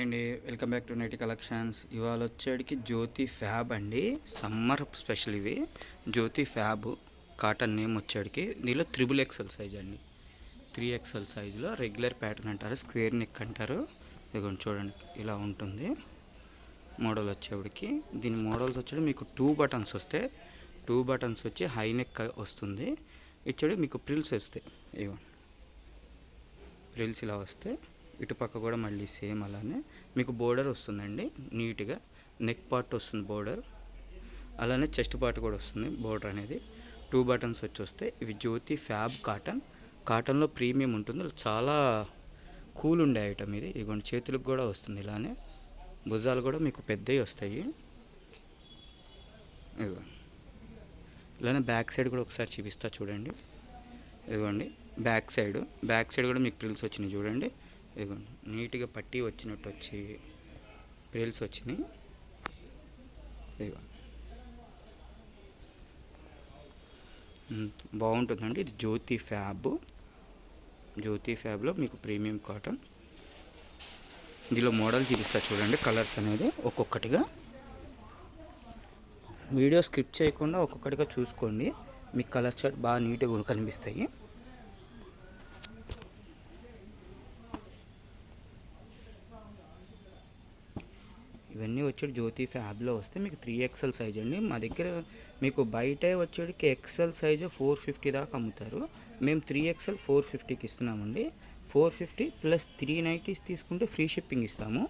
Hi అండి. Welcome back to night collections. ఇవాళ వచ్చేటికి జ్యోతి ఫ్యాబ్ అండి. సమ్మర్ స్పెషల్ ఇవి. జ్యోతి ఫ్యాబ్ కాటన్ నేమ్ వచ్చేటికి దీనిలో త్రిబుల్ ఎక్సెల్ సైజ్ అండి. త్రీ ఎక్సెల్ సైజులో రెగ్యులర్ ప్యాటర్న్ అంటారు స్క్వేర్ నెక్ అంటారు. ఇదిగోండి చూడండి ఇలా ఉంటుంది. మోడల్ వచ్చేవాడికి దీని మోడల్స్ వచ్చేది మీకు టూ బటన్స్ వస్తే టూ బటన్స్ వచ్చి హై నెక్ వస్తుంది. ఇచ్చేది మీకు ప్రిల్స్ వస్తాయి. ఇవ్వండి ప్రిల్స్ ఇలా వస్తే ఇటుపక్క కూడా మళ్ళీ సేమ్ అలానే. మీకు బోర్డర్ వస్తుందండి నీట్గా. నెక్ పార్ట్ వస్తుంది బోర్డర్. అలానే చెస్ట్ పార్ట్ కూడా వస్తుంది బోర్డర్ అనేది. టూ బటన్స్ వచ్చి వస్తాయి ఇవి జ్యోతి ఫ్యాబ్ కాటన్. కాటన్లో ప్రీమియం ఉంటుంది. చాలా కూల్ ఉండే ఐటమ్ ఇది. ఇదిగోండి చేతులకు కూడా వస్తుంది ఇలానే. భుజాలు కూడా మీకు పెద్దవి వస్తాయి. ఇదిగో. ఇలానే బ్యాక్ సైడ్ కూడా ఒకసారి చూపిస్తా చూడండి. ఇదిగోండి బ్యాక్ సైడ్. బ్యాక్ సైడ్ కూడా మీకు ప్రిల్స్ వచ్చినాయి చూడండి. ఇదిగోండి నీట్గా పట్టి వచ్చినట్టు వచ్చి ప్రిల్స్ వచ్చినాయి. ఇదిగో. బాగుంటుందండి. ఇది జ్యోతి ఫ్యాబ్. జ్యోతి ఫ్యాబ్లో మీకు ప్రీమియం కాటన్. ఇందులో మోడల్ చూపిస్తా చూడండి కలర్స్ అనేది ఒక్కొక్కటిగా. వీడియో స్క్రిప్ట్ చేయకుండా ఒక్కొక్కటిగా చూసుకోండి. మీకు కలర్ షర్ట్ బాగా నీట్గా కనిపిస్తాయి. ఇవన్నీ వచ్చేది జ్యోతి ఫ్యాబ్లో వస్తే మీకు త్రీ ఎక్సెల్ సైజ్ అండి. మా దగ్గర మీకు బయట వచ్చేటికి ఎక్సెల్ సైజ్ ఫోర్ ఫిఫ్టీ దాకా అమ్ముతారు. మేము త్రీ ఎక్సెల్ ఫోర్ ఫిఫ్టీకి ఇస్తున్నామండి. Four fifty plus three nighties తీసుకుంటే ఫ్రీ షిప్పింగ్ ఇస్తాము.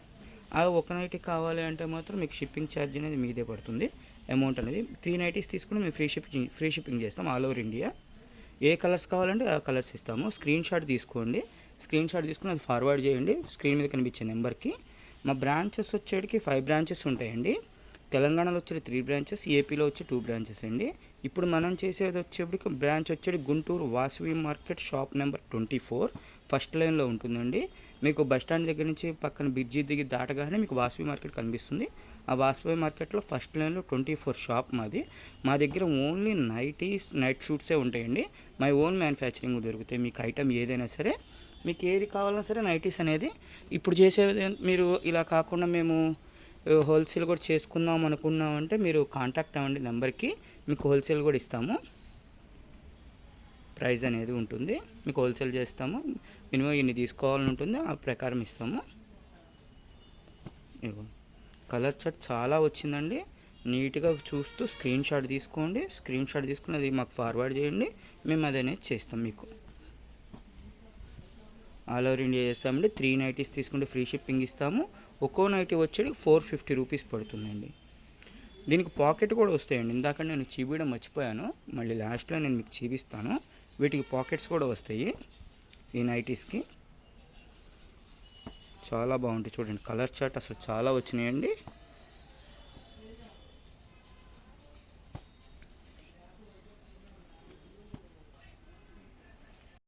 ఆ ఒక నైట్కి కావాలి అంటే మాత్రం మీకు షిప్పింగ్ ఛార్జ్ అనేది మీదే పడుతుంది. అమౌంట్ అనేది త్రీ నైటీస్ తీసుకుంటే మేము ఫ్రీ షిప్పింగ్ ఫ్రీ షిప్పింగ్ చేస్తాం ఆల్ ఓవర్ ఇండియా ఏ కలర్స్ కావాలంటే ఆ కలర్స్ ఇస్తాము. స్క్రీన్ షాట్ తీసుకోండి. స్క్రీన్ షాట్ తీసుకుని అది ఫార్వర్డ్ చేయండి. స్క్రీన్ మీద కనిపించే నెంబర్కి మా బ్రాంచెస్ వచ్చేటికి ఫైవ్ బ్రాంచెస్ ఉంటాయండి. తెలంగాణలో వచ్చేది త్రీ బ్రాంచెస్ ఏపీలో వచ్చి టూ బ్రాంచెస్ అండి. ఇప్పుడు మనం చేసేది వచ్చేప్పటికి బ్రాంచ్ వచ్చేది Guntur Vasavi market shop number twenty four. First లైన్లో ఉంటుందండి. మీకు బస్ స్టాండ్ దగ్గర నుంచి పక్కన బ్రిడ్జి దిగి దాటగానే మీకు వాసవి మార్కెట్ కనిపిస్తుంది. ఆ వాసవి మార్కెట్లో ఫస్ట్ లైన్లో ట్వంటీ ఫోర్ షాప్ మాది. మా దగ్గర ఓన్లీ నైటీస్ నైట్ షూట్సే ఉంటాయండి. మై ఓన్ మ్యానుఫ్యాక్చరింగ్ దొరుకుతాయి మీకు ఐటమ్ ఏదైనా సరే మీకు ఏది కావాలన్నా సరే నైటీస్ అనేది ఇప్పుడు చేసేది మీరు ఇలా కాకుండా మేము హోల్సేల్ కూడా చేసుకుందాం అనుకున్నాం అంటే మీరు కాంటాక్ట్ అవ్వండి నెంబర్కి మీకు హోల్సేల్ కూడా ఇస్తాము. ప్రైస్ అనేది ఉంటుంది. మీకు హోల్సేల్ చేస్తాము. మినిమం ఇన్ని తీసుకోవాలని ఉంటుంది. ఆ ప్రకారం ఇస్తాము. ఇగో కలర్ చార్ట్ చాలా వచ్చిందండి. నీట్గా చూస్తూ స్క్రీన్ షాట్ తీసుకోండి. స్క్రీన్ షాట్ తీసుకుని అది మాకు ఫార్వర్డ్ చేయండి. మేము అది అనేది చేస్తాం మీకు. ఆల్ ఓవర్ ఇండియా చేస్తామండి. త్రీ నైటీస్ తీసుకుంటే ఫ్రీ షిప్పింగ్ ఇస్తాము. ఒక్కో నైటీ వచ్చేది ఫోర్ ఫిఫ్టీ రూపీస్ పడుతుందండి. దీనికి పాకెట్ కూడా వస్తాయండి. ఇందాక నేను చూపించడం మర్చిపోయాను. మళ్ళీ లాస్ట్లో నేను మీకు చూపిస్తాను. వీటికి పాకెట్స్ కూడా వస్తాయి ఈ నైటీస్కి. చాలా బాగుంటాయి. చూడండి కలర్ చార్ట్ అసలు చాలా వచ్చినాయండి.